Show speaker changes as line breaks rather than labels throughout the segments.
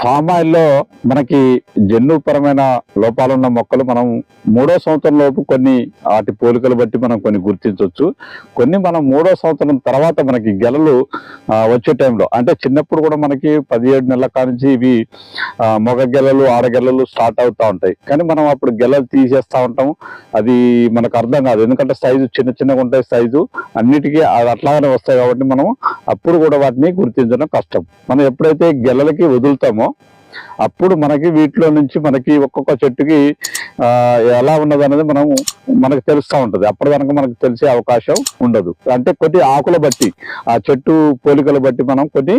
Form ఆయిల్లో మనకి జన్యుపరమైన లోపాలున్న మొక్కలు మనం మూడో సంవత్సరం లోపు కొన్ని వాటి పోలికలు బట్టి మనం కొన్ని గుర్తించవచ్చు కొన్ని మనం మూడో సంవత్సరం తర్వాత మనకి గెలలు వచ్చే టైంలో. అంటే చిన్నప్పుడు కూడా మనకి పదిహేడు నెలల కానించి ఇవి మగ గెలలు ఆడగెలలు స్టార్ట్ అవుతూ ఉంటాయి. కానీ మనం అప్పుడు గెలలు తీసేస్తూ ఉంటాం. అది మనకు అర్థం కాదు. ఎందుకంటే సైజు చిన్న చిన్నగా ఉంటాయి సైజు అన్నిటికీ అది అట్లాగనే వస్తాయి కాబట్టి మనం అప్పుడు కూడా వాటిని గుర్తించడం కష్టం. మనం ఎప్పుడైతే గెలలకి వదులుతామో అప్పుడు మనకి వీటిలో నుంచి మనకి ఒక్కొక్క చెట్టుకి ఎలా ఉన్నది అనేది మనం మనకు తెలుస్తూ ఉంటుంది. అప్పుడు కనుక మనకు తెలిసే అవకాశం ఉండదు. అంటే కొన్ని ఆకుల బట్టి ఆ చెట్టు పోలికలు బట్టి మనం కొన్ని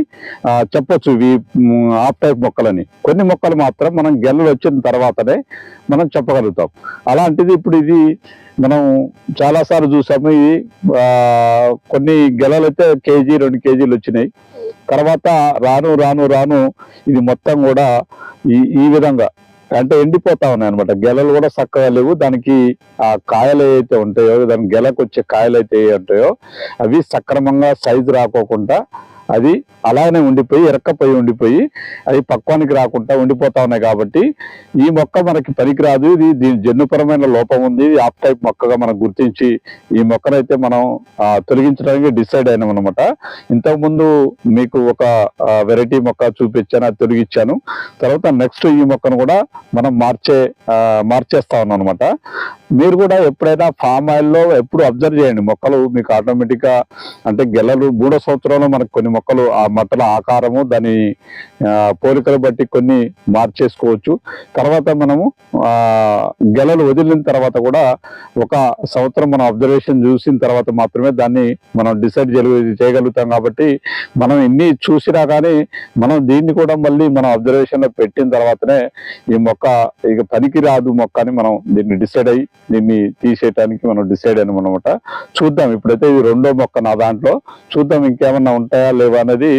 చెప్పొచ్చు ఇవి ఆఫ్ టైప్ మొక్కలని. కొన్ని మొక్కలు మాత్రం మనం గెలలు వచ్చిన తర్వాతనే మనం చెప్పగలుగుతాం. అలాంటిది ఇప్పుడు ఇది మనం చాలా సార్లు చూసాము ఇది కొన్ని గెలలు అయితే కేజీ రెండు కేజీలు వచ్చినాయి. తర్వాత రాను రాను రాను ఇది మొత్తం కూడా ఈ ఈ విధంగా అంటే ఎండిపోతా ఉన్నాయి అనమాట గెలలు కూడా చక్కగా లేవు. దానికి ఆ కాయలు ఏవైతే ఉంటాయో దాని గెలకు వచ్చే కాయలు అయితే ఏ ఉంటాయో అవి సక్రమంగా సైజు రాకోకుండా అది అలానే ఉండిపోయి ఇరక్కపోయి ఉండిపోయి అది పక్వానికి రాకుండా ఉండిపోతా ఉన్నాయి కాబట్టి ఈ మొక్క మనకి పనికిరాదు. ఇది దీని జన్యుపరమైన లోపం ఉంది. ఇది ఆఫ్ టైప్ మొక్కగా మనం గుర్తించి ఈ మొక్కనైతే మనం తొలగించడానికి డిసైడ్ అయినాం అనమాట ఇంతకుముందు మీకు ఒక వెరైటీ మొక్క చూపించాను అది తొలగించాను. తర్వాత నెక్స్ట్ ఈ మొక్కను కూడా మనం మార్చే మార్చేస్తా ఉన్నాం అనమాట మీరు కూడా ఎప్పుడైనా ఫామ్ ఆయిల్లో ఎప్పుడు అబ్జర్వ్ చేయండి. మొక్కలు మీకు ఆటోమేటిక్గా అంటే గెలలు మూడో సంవత్సరంలో మనకు కొన్ని మొక్కలు ఆ మట్టల ఆకారము దాని పోలికలు బట్టి కొన్ని మార్చేసుకోవచ్చు. తర్వాత మనము గెలలు వదిలిన తర్వాత కూడా ఒక సంవత్సరం మనం అబ్జర్వేషన్ చూసిన తర్వాత మాత్రమే దాన్ని మనం డిసైడ్ చేయగలుగుతాం కాబట్టి మనం ఇన్ని చూసినా కానీ మనం దీన్ని కూడా మళ్ళీ మనం అబ్జర్వేషన్లో పెట్టిన తర్వాతనే ఈ మొక్క ఇక పనికి రాదు మొక్క అని మనం దీన్ని డిసైడ్ అయ్యి దీన్ని తీసేయటానికి మనం డిసైడ్ అయినాం అనమాట చూద్దాం ఇప్పుడైతే ఇది రెండో మొక్క నా దాంట్లో. చూద్దాం ఇంకేమన్నా ఉంటాయా లేవా అనేది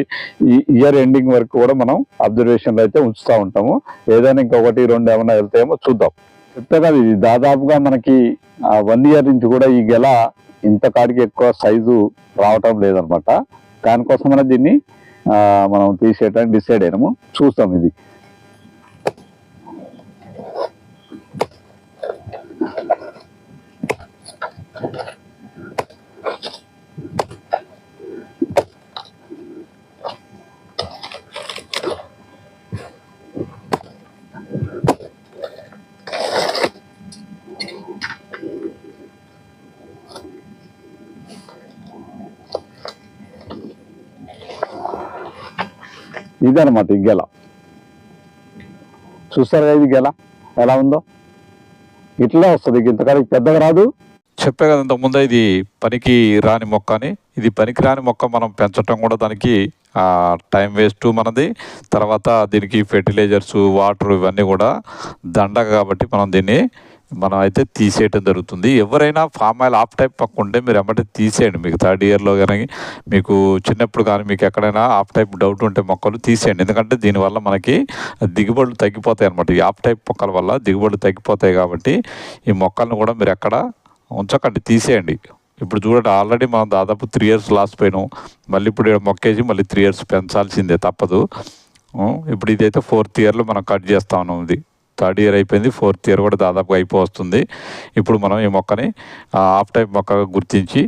ఈ ఇయర్ ఎండింగ్ వరకు కూడా మనం అబ్జర్వేషన్లో అయితే ఉంచుతూ ఉంటాము. ఏదైనా ఇంకొకటి రెండు ఏమైనా వెళ్తాయేమో చూద్దాం. చెప్తే కదా ఇది దాదాపుగా మనకి వన్ ఇయర్ నుంచి కూడా ఈ గెల ఇంత కాడికి ఎక్కువ సైజు రావటం లేదనమాట దానికోసమైనా దీన్ని మనం తీసేయటానికి డిసైడ్ అయినాము. చూస్తాం ఇది. ఇదనమాట ఈ గెల. చూస్తారు కదా ఇది గెల ఎలా ఉందో? ఇట్లా వస్తుంది ఇంతకాడికి పెద్దగా రాదు.
చెప్పే కదా ఇంతకు ముందే ఇది పనికి రాని మొక్క అని. ఇది పనికి రాని మొక్క మనం పెంచటం కూడా దానికి టైం వేస్ట్ మనది. తర్వాత దీనికి ఫెర్టిలైజర్స్ వాటర్ ఇవన్నీ కూడా దండగ కాబట్టి మనం దీన్ని మనం అయితే తీసేయటం జరుగుతుంది. ఎవరైనా ఫామ్ ఆయిల్ ఆఫ్ టైప్ పక్క ఉంటే మీరు ఎమ్మటే తీసేయండి. మీకు థర్డ్ ఇయర్లో కానీ మీకు చిన్నప్పుడు కానీ మీకు ఎక్కడైనా ఆఫ్ టైప్ డౌట్ ఉంటే మొక్కలు తీసేయండి. ఎందుకంటే దీనివల్ల మనకి దిగుబడులు తగ్గిపోతాయి అనమాట ఈ ఆఫ్ టైప్ మొక్కల వల్ల దిగుబడులు తగ్గిపోతాయి కాబట్టి ఈ మొక్కలను కూడా మీరు ఎక్కడ ఉంచకండి. తీసేయండి. ఇప్పుడు చూడండి ఆల్రెడీ మనం దాదాపు త్రీ ఇయర్స్ లాస్ పోయినాం. మళ్ళీ ఇప్పుడు మొక్కేసి మళ్ళీ త్రీ ఇయర్స్ పెంచాల్సిందే తప్పదు. ఇప్పుడు ఇదైతే ఫోర్త్ ఇయర్లో మనం కట్ చేస్తా ఉన్నాం ఇది. థర్డ్ ఇయర్ అయిపోయింది ఫోర్త్ ఇయర్ కూడా దాదాపుగా అయిపోతుంది ఇప్పుడు మనం ఈ మొక్కని ఆఫ్ టైప్ మొక్కగా గుర్తించి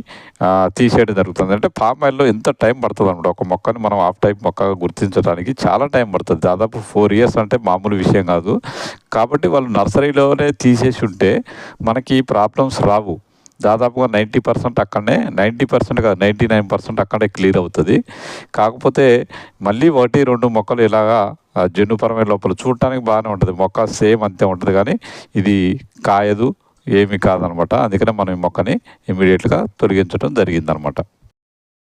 తీసేయడం జరుగుతుంది. అంటే పామ్ ఆయిల్లో ఎంత టైం పడుతుంది అనమాట? ఒక మొక్కని మనం ఆఫ్ టైప్ మొక్కగా గుర్తించడానికి చాలా టైం పడుతుంది. దాదాపు ఫోర్ ఇయర్స్ అంటే మామూలు విషయం కాదు. కాబట్టి వాళ్ళు నర్సరీలోనే తీసేసి ఉంటే మనకి ప్రాబ్లమ్స్ రావు. దాదాపుగా నైంటీ పర్సెంట్ అక్కడనే నైంటీ పర్సెంట్ కాదు నైంటీ నైన్ పర్సెంట్ అక్కడే క్లియర్ అవుతుంది. కాకపోతే మళ్ళీ ఒకటి రెండు మొక్కలు ఇలాగా జన్యుపరమైన లోపల చూడటానికి బాగానే ఉంటుంది. మొక్క సేమ్ అంతే ఉంటుంది కానీ ఇది కాయదు ఏమీ కాదనమాట. అందుకనే మనం ఈ మొక్కని ఇమీడియట్గా తొలగించడం జరిగిందనమాట.